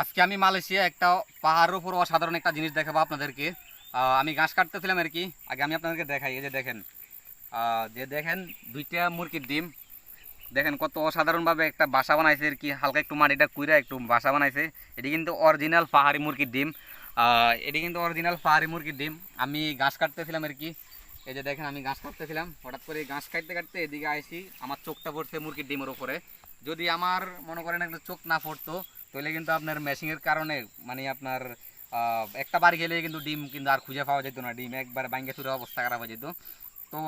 আজকে আমি মালয়েশিয়া একটা পাহাড়ের উপর অসাধারণ একটা জিনিস দেখাবো আপনাদেরকে। আমি ঘাস কাটতেছিলাম আর কি। আগে আমি আপনাদেরকে দেখাই, এই যে দেখেন। যে দেখেন, দুইটা মুরগির ডিম। দেখেন কত অসাধারণভাবে একটা বাসা বানাইছে আর কি। হালকা একটু মাটিটা কুইরা একটু বাসা বানাইছে। এটি কিন্তু অরিজিনাল পাহাড়ি মুরগির ডিম। এটি কিন্তু অরিজিনাল পাহাড়ি মুরগির ডিম। আমি ঘাস কাটতেছিলাম আর কি। এই যে দেখেন, আমি ঘাস কাটতেছিলাম। হঠাৎ করে ঘাস কাটতে কাটতে এদিকে আইসি আমার চোখটা পড়ছে মুরগির ডিমের উপরে। যদি আমার মনে করেন একটা চোখ না পড়তো তাহলে কিন্তু আপনার মেশিনের কারণে মানে আপনার একটা বার গেলে কিন্তু ডিম কিন্তু আর খুঁজে পাওয়া যেত না। ডিম একবার ভাঙ্গে চুরে অবস্থা খারাপ হয়ে যেত। তো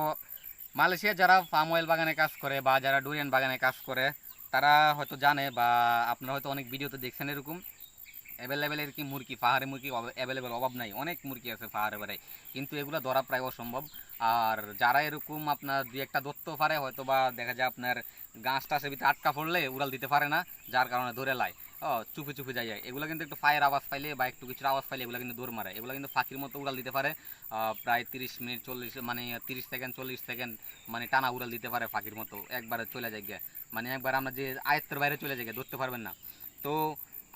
মালয়েশিয়া যারা পাম অয়েল বাগানে কাজ করে বা যারা ডুরিয়ান বাগানে কাজ করে, তারা হয়তো জানে বা আপনারা হয়তো অনেক ভিডিওতে দেখছেন এরকম। অ্যাভেলেবেল আর কি মুরগি? পাহাড়ে মুরগি অ্যাভেলেবেল অভাব নাই। অনেক মুরগি আছে পাহাড়ে বেড়ায় কিন্তু এগুলো ধরা প্রায় অসম্ভব। আর যারা এরকম আপনার দুই একটা দত্ত পারে হয়তো বা দেখা যায় আপনার গাছ টাছের ভিতরে আটকা পড়লে উড়াল দিতে পারে না, যার কারণে ধরে ও চুপে চুপে যায় এগুলো কিন্তু একটু ফায়ার আওয়াজ পাইলে বা একটু কিছুর আওয়াজ পাইলে এগুলো কিন্তু দৌড় মারে। এগুলো কিন্তু ফাঁকির মতো উড়াল দিতে পারে। প্রায় তিরিশ মিনিট চল্লিশ মানে তিরিশ সেকেন্ড চল্লিশ সেকেন্ড মানে টানা উড়াল দিতে পারে ফাঁকির মতো। একবারে চলে যায় গিয়ে। মানে একবার আমরা যে আয়ত্তের বাইরে চলে যাই গিয়ে, ধরতে পারবেন না। তো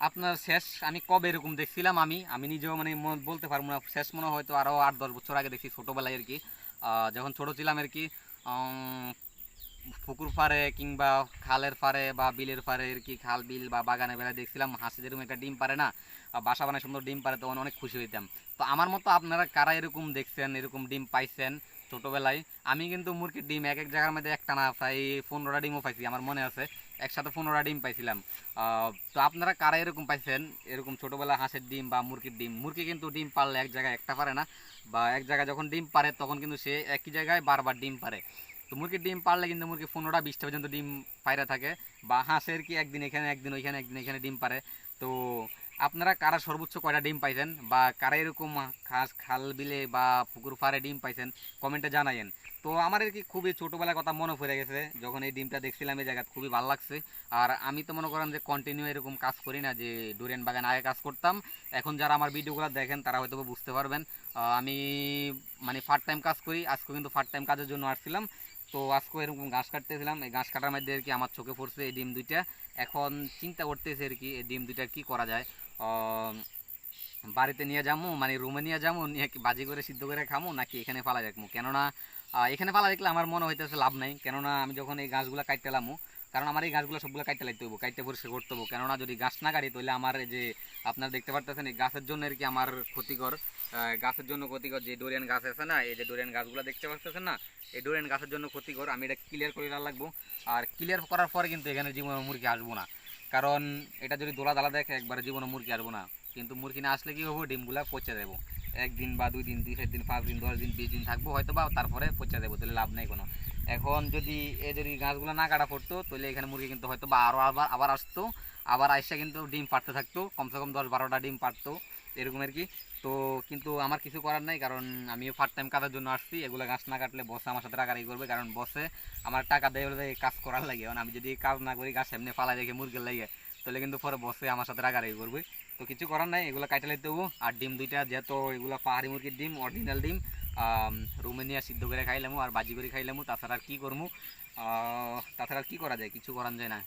আপনার শেষ আমি কবে এরকম দেখছিলাম আমি আমি নিজেও মানে বলতে পারব না। শেষ মনে হয়তো আরও আট দশ বছর আগে দেখছি ছোটোবেলায় আর কি। যখন ছোটো ছিলাম আর কি পুকুর পাড়ে কিংবা খালের পাড়ে বা বিলের পাড়ে কি খাল, বিল বা বাগানে বেলায় দেখছিলাম হাঁসি যেরকম একটা ডিম পারে না বাসা বানায় সুন্দর ডিম পারে তখন অনেক খুশি হইতাম। তো আমার মতো আপনারা কারা এরকম দেখছেন, এরকম ডিম পাইছেন ছোটোবেলায়? আমি কিন্তু মুরগির ডিম এক এক জায়গার মধ্যে একটা না, প্রায় পনেরোটা ডিমও পাইছি, আমার মনে আছে। একসাথে পনেরোটা ডিম পাইছিলাম। তো আপনারা কারা এরকম পাইছেন, এরকম ছোটোবেলায় হাঁসের ডিম বা মুরগির ডিম? মুরগি কিন্তু ডিম পারলে এক জায়গায় একটা পারে না, বা এক জায়গায় যখন ডিম পারে তখন কিন্তু সে একই জায়গায় বারবার ডিম পারে তো মুরগির ডিম পারলে কিন্তু মুরগি পনেরোটা বিশটা পর্যন্ত ডিম পায়রা থাকে বা হাঁসের কি একদিন এখানে, একদিন ওইখানে, একদিন এখানে ডিম পারে। তো আপনারা কারা সর্বোচ্চ কয়টা ডিম পাইছেন বা কারা এরকম খাস খাল বিলে বা পুকুর পাড়ে ডিম পাইছেন কমেন্টে জানাইয়েন। তো আমার কি খুবই ছোটোবেলার কথা মনে পড়ে গেছে, যখন এই ডিমটা দেখছিলাম এই জায়গা খুবই ভালো লাগছে। আর আমি তো মনে করেন যে কন্টিনিউ এরকম কাজ করি না, যে ডুরিয়ান বাগান আগে কাজ করতাম। এখন যারা আমার ভিডিওগুলো দেখেন, তারা হয়তো বুঝতে পারবেন। আমি মানে ফার্ট টাইম কাজ করি, আজকে কিন্তু ফার্ট টাইম কাজের জন্য আসছিলাম। তো আজকে এরকম ঘাস কাটতেছিলাম, এই ঘাস কাটার মধ্যে আর কি আমার চোখে পড়ছে এই ডিম দুইটা। এখন চিন্তা করতেছে আর কি, এই ডিম দুইটা কি করা যায়? বাড়িতে নিয়ে যাব মানে রুমে নিয়ে যাব নিয়ে কি বাজি করে সিদ্ধ করে খামো, নাকি এখানে ফালা রাখব কেননা এখানে ফালা রাখলে আমার মনে হইতেছে লাভ নাই। কেননা আমি যখন এই গাছগুলো কাটতে লামু কারণ আমার এই গাছগুলো সবগুলো কাটতে লাগতে হব কাটতে পরিষ্কার করতে হব কেননা যদি গাছ না কাটি, তাহলে আমার যে আপনারা দেখতে পারতেছেন, এই গাছের জন্য আর কি আমার ক্ষতিকর গাছের জন্য ক্ষতিকর যে ডোরিয়ান গাছ আছে না, এই যে ডোরিয়ান গাছগুলো দেখতে পাচ্ছেন না, এই ডোরিয়ান গাছের জন্য ক্ষতিকর, আমি এটা ক্লিয়ার করে লাগবো। আর ক্লিয়ার করার পরে কিন্তু এখানে জীবনে মুরগি আসব না। কারণ এটা যদি দোলা দালা দেখে, একবারে জীবনে মুরগি আসব না। কিন্তু মুরগি না আসলে কি হব? ডিমগুলা পচে দেবো একদিন বা দুই দিন দুই চার দিন, পাঁচ দিন, দশ দিন, বিশ দিন থাকব হয়তো বা তারপরে পচে দেবো তাহলে লাভ নেই কোনো। এখন যদি এ যদি গাছগুলো না কাটা পড়তো, তাহলে এখানে মুরগি কিন্তু হয়তো বা আরও আবার আবার আসতো। আবার আইসা কিন্তু ডিম পাড়তে থাকতো, কমসে কম দশ বারোটা ডিম পারতো এরকম আর কি। তো কিন্তু আমার কিছু করার নাই, কারণ আমিও ফার্স্ট টাইম কাটার জন্য আসছি। এগুলো গাছ না কাটলে বসে আমার সাথে রাগারাগি করবে, কারণ বসে আমার টাকা দেয় বলে কাজ করার লাগে। কারণ আমি যদি কাজ না করি, গাছ এমনি ফালাই রেখে মুরগির লাগে, তাহলে কিন্তু পরে বসে আমার সাথে রাগারাগি করবে। তো কিছু করার নাই, এগুলো কাটে লাইতে হব। আর ডিম দুইটা, যেহেতু এগুলো পাহাড়ি মুরগির ডিম অরিজিনাল ডিম রুমে নিয়ে সিদ্ধ করে খাইলামু আর বাজি করে খাইলামু, তাছাড়া আর কী করমু? তাছাড়া আর কী করা যায়? কিছু করান যায় না।